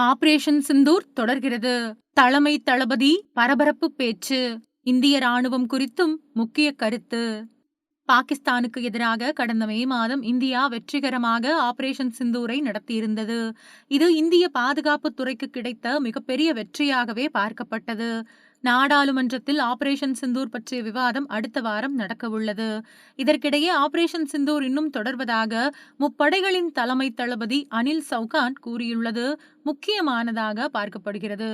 Operation Sindoor தொடர்கிறது. தலைமை தளபதி பரபரப்பு பேச்சு. இந்திய ராணுவம் குறித்தும் முக்கிய கருத்து. பாகிஸ்தானுக்கு எதிராக கடந்த மே மாதம் இந்தியா வெற்றிகரமாக ஆபரேஷன் சிந்தூரை நடத்தியிருந்தது. இது இந்திய பாதுகாப்பு துறைக்கு கிடைத்த மிகப்பெரிய வெற்றியாகவே பார்க்கப்பட்டது. நாடாளுமன்றத்தில் ஆபரேஷன் சிந்தூர் பற்றிய விவாதம் அடுத்த வாரம் நடக்கவுள்ளது. இதற்கிடையே ஆபரேஷன் சிந்தூர் இன்னும் தொடர்வதாக முப்படைகளின் தலைமை தளபதி அனில் சவுகான் கூறியுள்ளது. முக்கியமானதாக பார்க்கப்படுகிறது.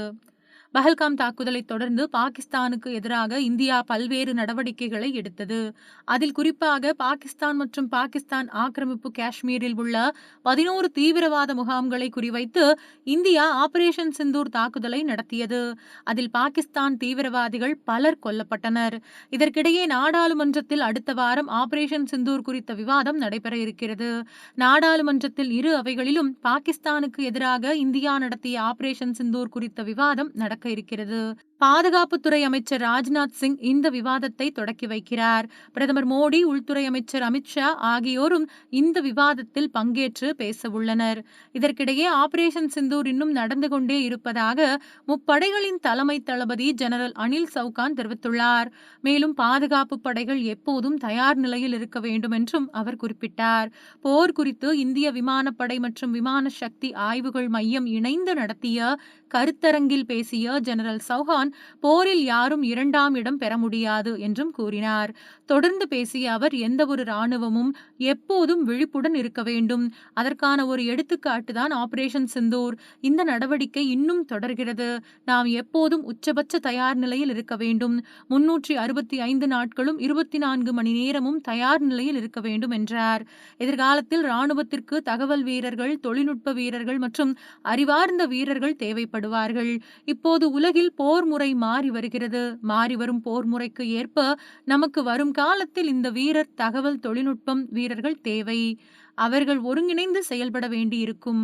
பஹல்காம் தாக்குதலை தொடர்ந்து பாகிஸ்தானுக்கு எதிராக இந்தியா பல்வேறு நடவடிக்கைகளை எடுத்தது. அதில் குறிப்பாக பாகிஸ்தான் மற்றும் பாகிஸ்தான் ஆக்கிரமிப்பு காஷ்மீரில் உள்ள பதினோரு தீவிரவாத முகாம்களை குறிவைத்து இந்தியா ஆபரேஷன் சிந்தூர் தாக்குதலை நடத்தியது. அதில் பாகிஸ்தான் தீவிரவாதிகள் பலர் கொல்லப்பட்டனர். இதற்கிடையே நாடாளுமன்றத்தில் அடுத்த வாரம் ஆபரேஷன் சிந்தூர் குறித்த விவாதம் நடைபெற இருக்கிறது. நாடாளுமன்றத்தில் இரு அவைகளிலும் பாகிஸ்தானுக்கு எதிராக இந்தியா நடத்திய ஆபரேஷன் சிந்தூர் குறித்த விவாதம் நடக்க நடக்க இருக்கிறது. பாதுகாப்புத்துறை அமைச்சர் ராஜ்நாத் சிங் இந்த விவாதத்தை தொடக்கி வைக்கிறார். பிரதமர் மோடி உள்துறை அமைச்சர் அமித்ஷா ஆகியோரும் இந்த விவாதத்தில் பங்கேற்று பேச உள்ளனர். இதற்கிடையே ஆபரேஷன் சிந்தூர் இன்னும் நடந்து கொண்டே இருப்பதாக முப்படைகளின் தலைமை தளபதி ஜெனரல் அனில் சவுகான் தெரிவித்துள்ளார். மேலும் பாதுகாப்பு படைகள் எப்போதும் தயார் நிலையில் இருக்க வேண்டும் என்றும் அவர் குறிப்பிட்டார். போர் குறித்து இந்திய விமானப்படை மற்றும் விமான சக்தி ஆய்வுகள் மையம் இணைந்து நடத்திய கருத்தரங்கில் பேசிய மேஜர் ஜெனரல் சௌஹான் போரில் யாரும் இரண்டாம் இடம் பெற முடியாது என்றும் கூறினார். தொடர்ந்து பேசிய அவர் எந்தவொரு ராணுவமும் எப்போதும் விழிப்புடன் இருக்க வேண்டும். அதற்கான ஒரு எடுத்துக்காட்டுதான் ஆபரேஷன் சிந்தூர். இந்த நடவடிக்கை இன்னும் தொடர்கிறது. நாம் எப்போதும் உச்சபட்ச தயார் நிலையில் இருக்க வேண்டும். முன்னூற்றி அறுபத்தி ஐந்து நாட்களும் இருபத்தி நான்கு மணி நேரமும் தயார் நிலையில் இருக்க வேண்டும் என்றார். எதிர்காலத்தில் ராணுவத்திற்கு தகவல் வீரர்கள் தொழில்நுட்ப வீரர்கள் மற்றும் அறிவார்ந்த வீரர்கள் தேவைப்படுவார்கள். இப்போது இப்போது உலகில் போர் முறை மாறி வருகிறது. மாறி வரும் போர் முறைக்கு ஏற்ப நமக்கு வரும் காலத்தில் இந்த வீரர் தகவல் தொழில்நுட்பம் வீரர்கள் தேவை. அவர்கள் ஒருங்கிணைந்து செயல்பட வேண்டியிருக்கும்.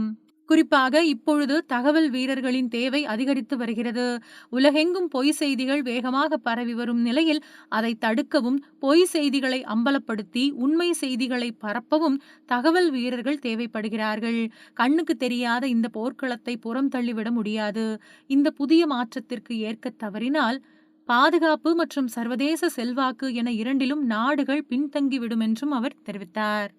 குறிப்பாக இப்பொழுது தகவல் வீரர்களின் தேவை அதிகரித்து வருகிறது. உலகெங்கும் பொய் செய்திகள் வேகமாக பரவி வரும் நிலையில் அதை தடுக்கவும் பொய் செய்திகளை அம்பலப்படுத்தி உண்மை செய்திகளை பரப்பவும் தகவல் வீரர்கள் தேவைப்படுகிறார்கள். கண்ணுக்கு தெரியாத இந்த போர்க்களத்தை புறம் தள்ளிவிட முடியாது. இந்த புதிய மாற்றத்திற்கு ஏற்க தவறினால் பாதுகாப்பு மற்றும் சர்வதேச செல்வாக்கு என இரண்டிலும் நாடுகள் பின்தங்கிவிடும் என்றும் அவர் தெரிவித்தார்.